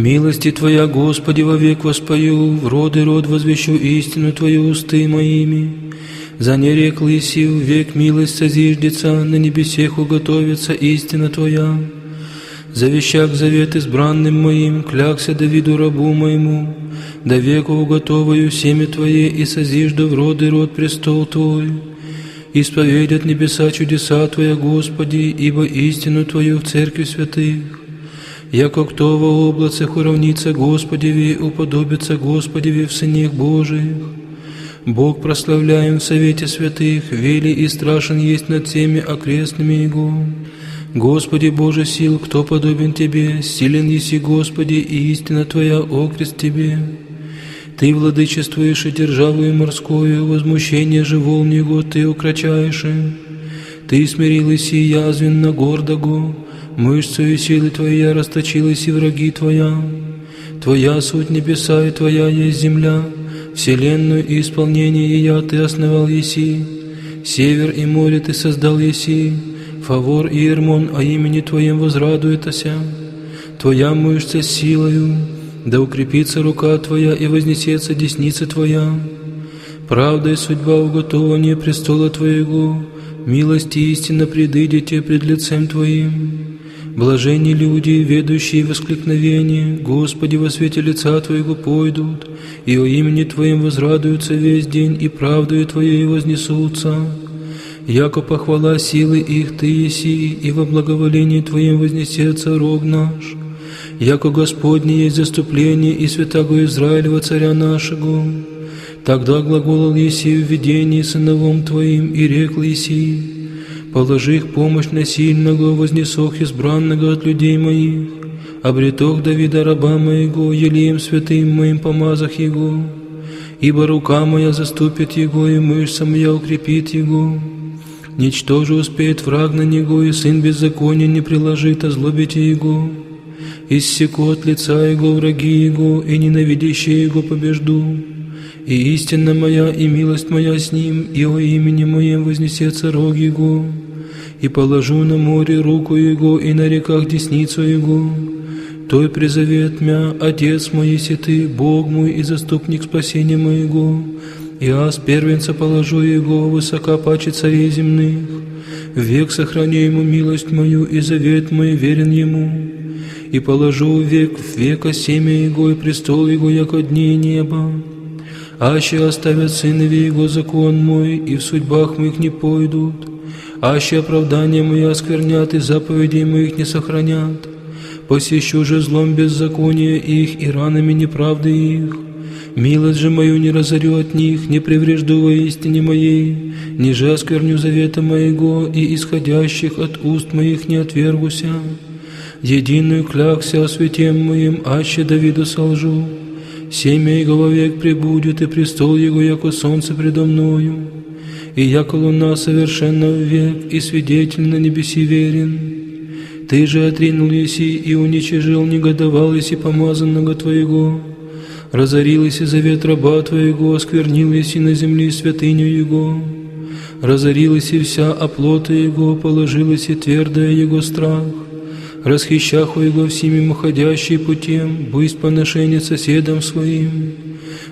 Милости Твоя, Господи, вовек воспою, в род и род возвещу истину Твою усты моими. За нерек лыси в век милость созиждется, на небесех уготовится истина Твоя. Завещак завет избранным моим, клякся Давиду рабу моему, до веку уготоваю семя Твое и созижду в род и род престол Твой. Исповедят небеса чудеса Твоя, Господи, ибо истину Твою в церкви святых. Яко кто во облацах уравнится Господеви, уподобится Господеви в сынах Божиих. Бог прославляем в совете святых, вели и страшен есть над всеми окрестными Его. Господи Боже сил, кто подобен Тебе, силен еси Господи, и истина Твоя окрест Тебе. Ты владычествуешь и державу и морскую, возмущение же волн Ты укрочаешь. Ты смирил и язвен на гордого, мышцею силы Твоя расточилась и враги Твоя. Твоя суть небеса и Твоя есть земля, вселенную и исполнение ее Ты основал еси. Север и море Ты создал еси, Фавор и Ермон о имени Твоем возрадуетася. Твоя мышца силою, да укрепится рука Твоя и вознесется десница Твоя. Правда и судьба уготования престола Твоего, милость и истина предыдете пред лицем Твоим. Блаженни люди, ведущие воскликновение, Господи, во свете лица Твоего пойдут, и о имени Твоем возрадуются весь день, и правдою Твоей вознесутся. Яко похвала силы их Ты еси, и во благоволении Твоем вознесется рог наш. Яко Господне есть заступление и святаго Израилева царя нашего. Тогда глаголал еси в видении сыновом Твоим, и рекл еси, Положи их помощь на сильного, вознесох избранного от людей моих, обретох Давида раба моего, елеем святым моим помазах его, ибо рука моя заступит его, и мышца моя укрепит его. Ничто же успеет враг на него, и сын беззакония не приложит озлобите его. Иссеку от лица его враги его, и ненавидящие его побежду. И истина моя, и милость моя с ним, и о имени моем вознесется рог его и положу на море руку Его и на реках десницу Его. Той призовет мя, Отец мой, если Ты, Бог мой и заступник спасения моего. И аз первенца положу Его, высока паче царей земных. Век сохраняй Ему милость мою и завет мой верен Ему. И положу век в века семя Его и престол Его, яко дни неба. Аще оставят сынове Его закон мой, и в судьбах моих не пойдут аще оправдание мое осквернят и заповедей моих не сохранят. Посещу же злом беззакония их и ранами неправды их. Милость же мою не разорю от них, не преврежду во истине моей, не же оскверню завета моего и исходящих от уст моих не отвергуся. Единую клякся о святем моим, аще Давиду солжу. Семя его вовек пребудет, и престол его, яко солнце предо мною и яко луна совершенно век, и свидетель на небеси верен. Ты же отринул еси и уничижил, негодовал еси помазанного Твоего. Разорил еси завет раба Твоего, осквернил еси на земле святыню Его. Разорил еси вся оплота Его, положил еси твердое Его страх. Расхищаху Его всеми уходящий путем, бысть поношение соседам своим.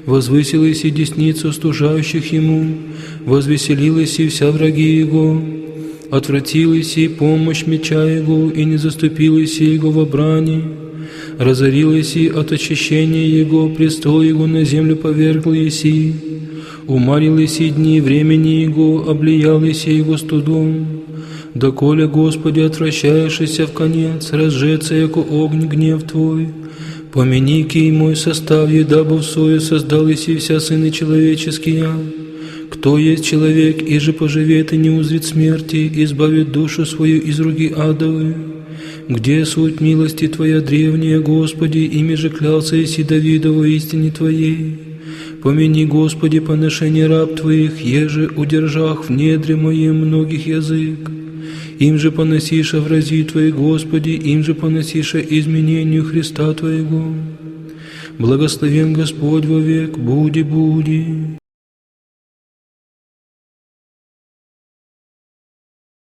Возвысилась и десницу стужающих ему, возвеселилась и вся враги его, отвратилась и помощь меча его, и не заступилась его в брани, разорилась и от очищения его, престол его на землю повергл еси, умарилась и дни времени его, облиялась его студом, доколе, Господи, отвращаешься в конец, разжеться, яко огонь гнев Твой, Помяни кий мой состав, дабы в сою создал и вся сыны человеческие. Кто есть человек, и же поживет и не узрит смерти, избавит душу свою из руки адовы. Где суть милости Твоя древняя, Господи, ими же клялся Иси Давидову истине Твоей. Помяни, Господи, поношение раб Твоих, еже удержах в недре моем многих язык. Им же поносиша врази Твои, Господи, им же поносиша изменению Христа Твоего. Благословен Господь вовек, буди, буди.